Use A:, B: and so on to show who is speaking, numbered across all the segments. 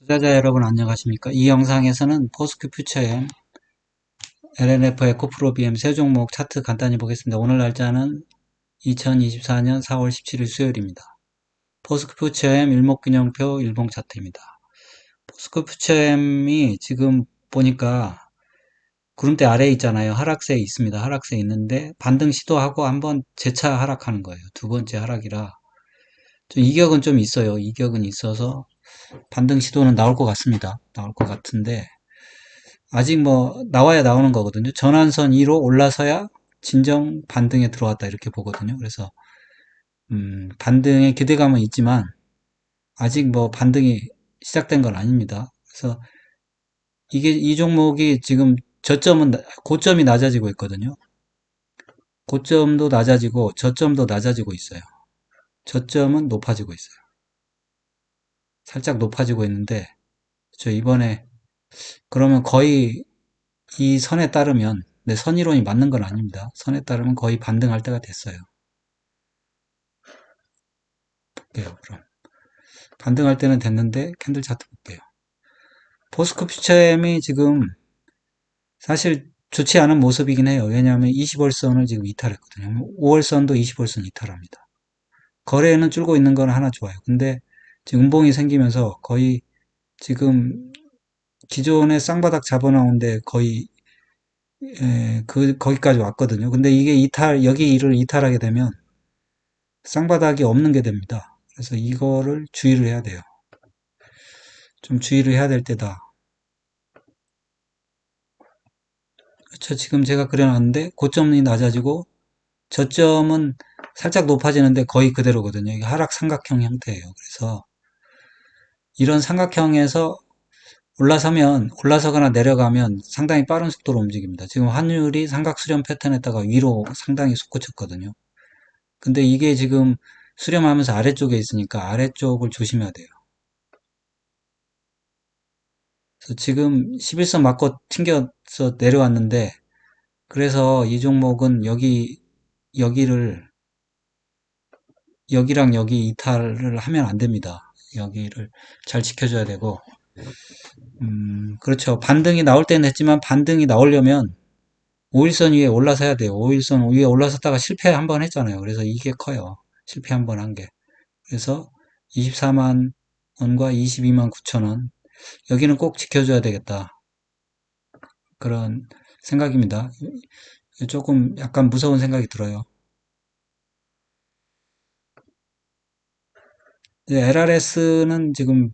A: 투자자 여러분 안녕하십니까? 이 영상에서는 포스큐 퓨처엠, LNF 에코프로 BM 세 종목 차트 간단히 보겠습니다. 오늘 날짜는 2024년 4월 17일 수요일입니다. 포스큐 퓨처엠 일목균형표 일봉 차트입니다. 포스큐 퓨처엠이 지금 보니까 구름대 아래에 있잖아요. 하락세에 있습니다. 하락세에 있는데 반등 시도하고 한번 재차 하락하는 거예요. 두 번째 하락이라 좀 이격은 좀 있어요. 이격은 있어서 반등 시도는 나올 것 같습니다. 나올 것 같은데 아직 뭐 나와야 나오는 거거든요. 전환선 2로 올라서야 진정 반등에 들어왔다 이렇게 보거든요. 그래서 음, 반등의 기대감은 있지만 아직 뭐 반등이 시작된 건 아닙니다. 그래서 이게 이 종목이 지금 저점은 고점이 낮아지고 있거든요. 고점도 낮아지고 저점도 낮아지고 있어요. 저점은 높아지고 있어요. 살짝 높아지고 있는데 저 이번에 그러면 거의 이 선에 따르면 내 선이론이 맞는 건 아닙니다. 선에 따르면 거의 반등할 때가 됐어요. 볼게요. 그럼 반등할 때는 됐는데 캔들 차트 볼게요. 포스코 퓨처엠이 지금 사실 좋지 않은 모습이긴 해요. 왜냐하면 20월선을 지금 이탈했거든요. 5월선도 20월선 이탈합니다. 거래는 줄고 있는 건 하나 좋아요. 근데 음봉이 생기면서 거의 지금 기존의 쌍바닥 잡아나온데 거의 에, 그 거기까지 왔거든요. 근데 이게 이탈 여기 일을 이탈하게 되면 쌍바닥이 없는 게 됩니다. 그래서 이거를 주의를 해야 돼요. 좀 주의를 해야 될 때다. 그렇죠. 지금 제가 그려놨는데 고점이 낮아지고 저점은 살짝 높아지는데 거의 그대로거든요. 이게 하락 삼각형 형태예요. 그래서 이런 삼각형에서 올라서면 올라서거나 내려가면 상당히 빠른 속도로 움직입니다. 지금 환율이 삼각 수렴 패턴에다가 위로 상당히 솟구쳤거든요. 근데 이게 지금 수렴하면서 아래쪽에 있으니까 아래쪽을 조심해야 돼요. 그래서 지금 11선 맞고 튕겨서 내려왔는데 그래서 이 종목은 여기 여기를 여기랑 여기 이탈을 하면 안 됩니다. 여기를 잘 지켜줘야 되고 음, 그렇죠. 반등이 나올 때는 했지만 반등이 나오려면 5일선 위에 올라서야 돼요. 5일선 위에 올라섰다가 실패 한 번 했잖아요. 그래서 이게 커요. 실패 한 번 한 게. 그래서 24만 원과 22만 9천 원. 여기는 꼭 지켜줘야 되겠다. 그런 생각입니다. 조금 약간 무서운 생각이 들어요. LRS는 지금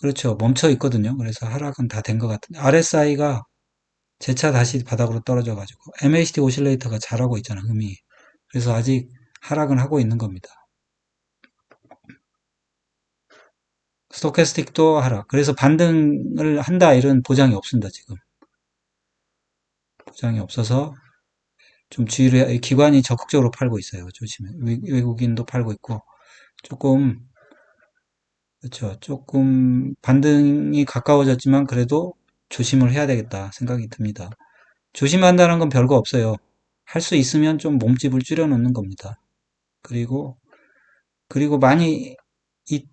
A: 그렇죠. 멈춰 있거든요. 그래서 하락은 다 된 것 같은데 RSI가 재차 다시 바닥으로 떨어져 가지고 MACD 오실레이터가 잘하고 있잖아. 흠이. 그래서 아직 하락은 하고 있는 겁니다. 스토캐스틱도 하락. 그래서 반등을 한다 이런 보장이 없습니다. 지금. 보장이 없어서 좀 주의를 해. 기관이 적극적으로 팔고 있어요. 조심해. 외국인도 팔고 있고 조금 그렇죠. 조금 반등이 가까워졌지만 그래도 조심을 해야 되겠다 생각이 듭니다. 조심한다는 건 별거 없어요. 할 수 있으면 좀 몸집을 줄여 놓는 겁니다. 그리고 그리고 많이 이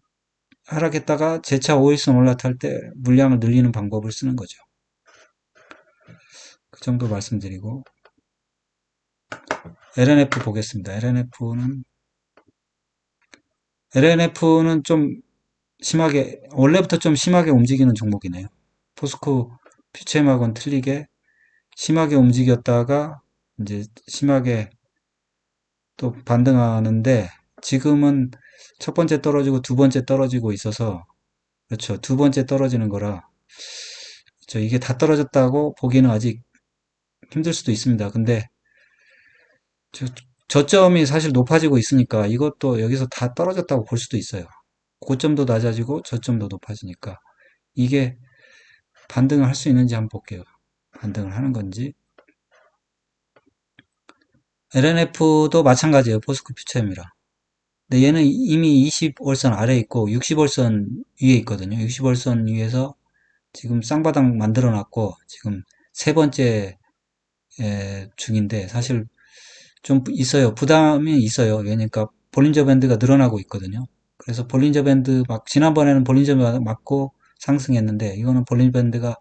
A: 하락했다가 재차 5일선 올라탈 때 물량을 늘리는 방법을 쓰는 거죠. 그 정도 말씀드리고 LNF 보겠습니다. LNF는 LNF는 좀 심하게 원래부터 좀 심하게 움직이는 종목이네요. 포스코 퓨체엠하고는 틀리게 심하게 움직였다가 이제 심하게 또 반등하는데 지금은 첫 번째 떨어지고 두 번째 떨어지고 있어서 그렇죠. 두 번째 떨어지는 거라 그렇죠. 이게 다 떨어졌다고 보기는 아직 힘들 수도 있습니다. 근데 저, 저점이 사실 높아지고 있으니까 이것도 여기서 다 떨어졌다고 볼 수도 있어요. 고점도 낮아지고 저점도 높아지니까 이게 반등을 할 수 있는지 한번 볼게요. 반등을 하는 건지. LNF도 마찬가지예요. 포스코 퓨처엠이라. 근데 얘는 이미 20월선 아래에 있고 60월선 위에 있거든요. 60월선 위에서 지금 쌍바닥 만들어 놨고 지금 세 번째 중인데 사실 좀 있어요. 부담이 있어요. 왜냐니까 볼린저 밴드가 늘어나고 있거든요. 그래서 볼린저 밴드 막 지난번에는 볼린저 맞고 상승했는데 이거는 볼린저 밴드가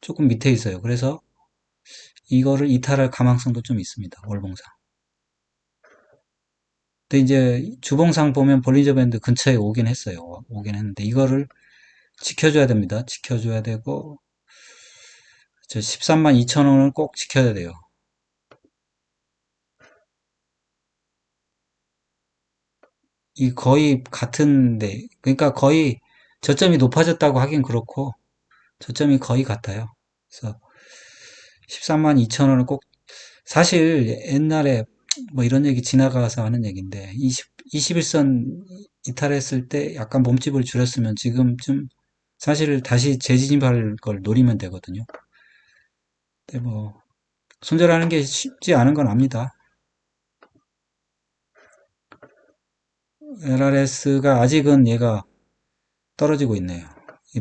A: 조금 밑에 있어요. 그래서 이거를 이탈할 가망성도 좀 있습니다. 월봉상. 근데 이제 주봉상 보면 볼린저 밴드 근처에 오긴 했어요. 오긴 했는데 이거를 지켜줘야 됩니다. 지켜줘야 되고 저 13만 2천 원은 꼭 지켜야 돼요. 이 거의 같은데 그러니까 거의 저점이 높아졌다고 하긴 그렇고 저점이 거의 같아요. 그래서 13만 2천 원은 꼭 사실 옛날에 뭐 이런 얘기 지나가서 하는 얘기인데 20, 21선 이탈했을 때 약간 몸집을 줄였으면 지금쯤 사실 다시 재진입할 걸 노리면 되거든요. 근데 뭐 손절하는 게 쉽지 않은 건 압니다. LRS가 아직은 얘가 떨어지고 있네요.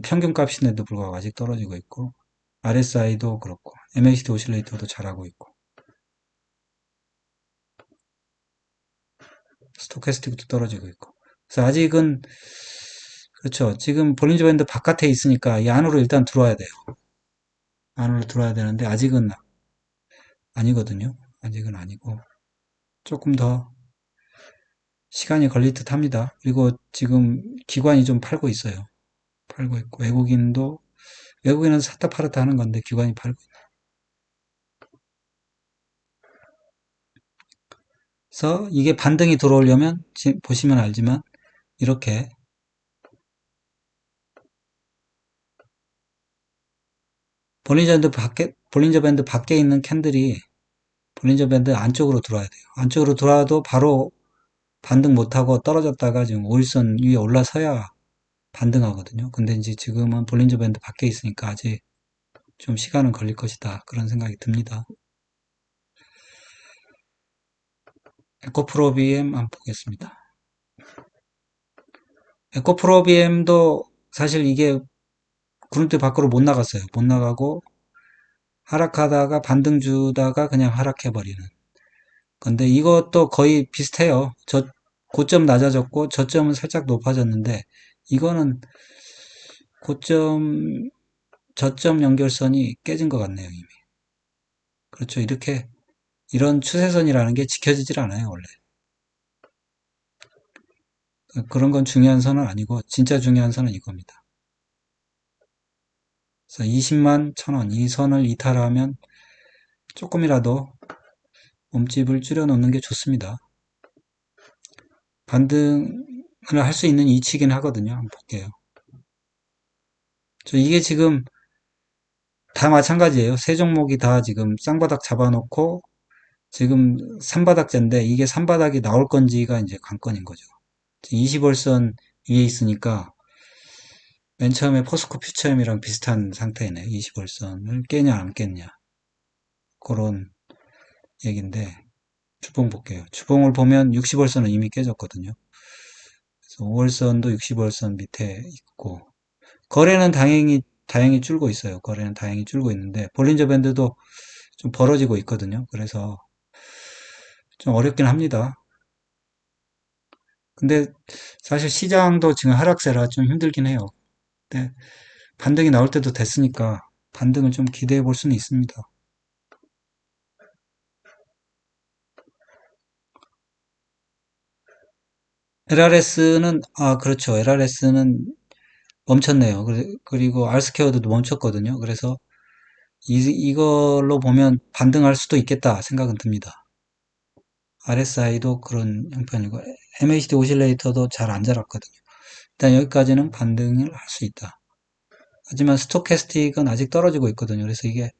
A: 평균값인데도 불구하고 아직 떨어지고 있고 RSI도 그렇고 MACD 오실레이터도 잘하고 있고 스토캐스틱도 떨어지고 있고 그래서 아직은 그렇죠. 지금 볼린저 밴드 바깥에 있으니까 이 안으로 일단 들어와야 돼요. 안으로 들어와야 되는데 아직은 아니거든요. 아직은 아니고 조금 더 시간이 걸릴 듯 합니다. 그리고 지금 기관이 좀 팔고 있어요. 팔고 있고 외국인도 외국인은 샀다 팔았다 하는 건데 기관이 팔고 있네. 그래서 이게 반등이 들어오려면 보시면 알지만 이렇게 볼린저 밴드 밖에 볼린저 밴드 밖에 있는 캔들이 볼린저 밴드 안쪽으로 들어와야 돼요. 안쪽으로 들어와도 바로 반등 못하고 떨어졌다가 지금 5일선 위에 올라서야 반등하거든요. 근데 이제 지금은 볼린저 밴드 밖에 있으니까 아직 좀 시간은 걸릴 것이다. 그런 생각이 듭니다. 에코프로비엠 한번 보겠습니다. 에코프로비엠도 사실 이게 그룹대 밖으로 못 나갔어요. 못 나가고 하락하다가 반등 주다가 그냥 하락해버리는. 근데 이것도 거의 비슷해요. 저 고점 낮아졌고 저점은 살짝 높아졌는데 이거는 고점 저점 연결선이 깨진 것 같네요 이미. 그렇죠. 이렇게 이런 추세선이라는 게 지켜지질 않아요 원래. 그런 건 중요한 선은 아니고 진짜 중요한 선은 이겁니다. 그래서 20만 천원 이 선을 이탈하면 조금이라도 몸집을 줄여 놓는 게 좋습니다. 반등을 할 수 있는 이치긴 하거든요. 한번 볼게요. 저 이게 지금 다 마찬가지예요. 세 종목이 다 지금 쌍바닥 잡아놓고 지금 3바닥째인데 이게 3바닥이 나올 건지가 이제 관건인 거죠. 20월선 위에 있으니까 맨 처음에 포스코 퓨처엠이랑 비슷한 상태네. 20월선을 깨냐 안 깼냐. 그런 얘기인데 주봉 볼게요. 주봉을 보면 60월선은 이미 깨졌거든요. 그래서 5월선도 60월선 밑에 있고 거래는 다행히 다행히 줄고 있어요. 거래는 다행히 줄고 있는데 볼린저 밴드도 좀 벌어지고 있거든요. 그래서 좀 어렵긴 합니다. 근데 사실 시장도 지금 하락세라 좀 힘들긴 해요. 근데 반등이 나올 때도 됐으니까 반등을 좀 기대해 볼 수는 있습니다. LRS는 아 그렇죠. LRS는 멈췄네요. 그리고 알스케어도 멈췄거든요. 그래서 이, 이걸로 보면 반등할 수도 있겠다 생각은 듭니다. RSI도 그런 형편이고 MACD 오실레이터도 잘 안 자랐거든요. 일단 여기까지는 반등을 할 수 있다. 하지만 스토캐스틱은 아직 떨어지고 있거든요. 그래서 이게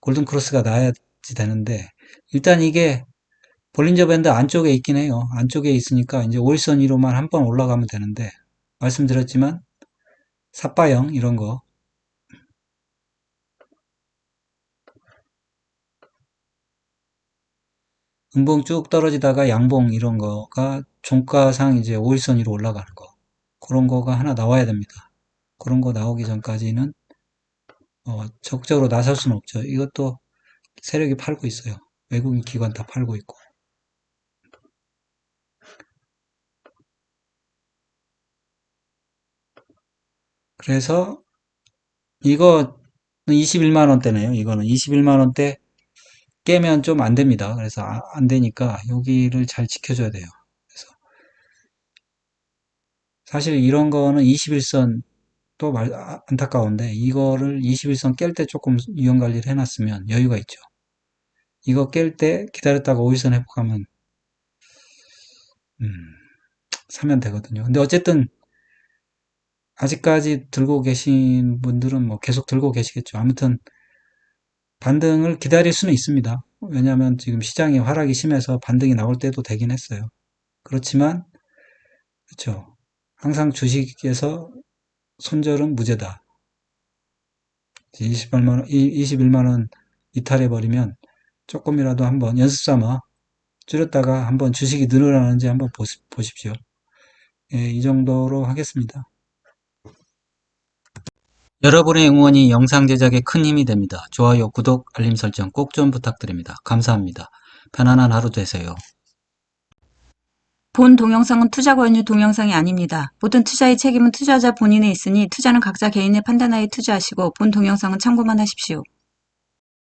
A: 골든 크로스가 나야지 되는데 일단 이게 볼린저 밴드 안쪽에 있긴 해요. 안쪽에 있으니까 이제 5일선 위로만 한 번 올라가면 되는데 말씀드렸지만 삿바형 이런 거 음봉 쭉 떨어지다가 양봉 이런 거가 종가상 이제 5일선 위로 올라가는 거 그런 거가 하나 나와야 됩니다. 그런 거 나오기 전까지는 어, 적극적으로 나설 수는 없죠. 이것도 세력이 팔고 있어요. 외국인 기관 다 팔고 있고. 그래서 이거 21만 원대네요. 이거는 21만 원대 깨면 좀 안 됩니다. 그래서 아- 안 되니까 여기를 잘 지켜줘야 돼요. 그래서 사실 이런 거는 21선 또 말, 아- 안타까운데 이거를 21선 깰 때 조금 유형 관리를 해놨으면 여유가 있죠. 이거 깰 때 기다렸다가 5일선 회복하면 음, 사면 되거든요. 근데 어쨌든 아직까지 들고 계신 분들은 뭐 계속 들고 계시겠죠. 아무튼 반등을 기다릴 수는 있습니다. 왜냐하면 지금 시장이 하락이 심해서 반등이 나올 때도 되긴 했어요. 그렇지만 그렇죠. 항상 주식에서 손절은 무죄다. 28만 원, 21만 원 이탈해 버리면 조금이라도 한번 연습 삼아 줄였다가 한번 주식이 늘어나는지 한번 보십시오. 예, 이 정도로 하겠습니다. 여러분의 응원이 영상 제작에 큰 힘이 됩니다. 좋아요, 구독, 알림 설정 꼭 좀 부탁드립니다. 감사합니다. 편안한 하루 되세요.
B: 본 동영상은 투자 권유 동영상이 아닙니다. 모든 투자의 책임은 투자자 본인에 있으니 투자는 각자 개인의 판단하에 투자하시고 본 동영상은 참고만 하십시오.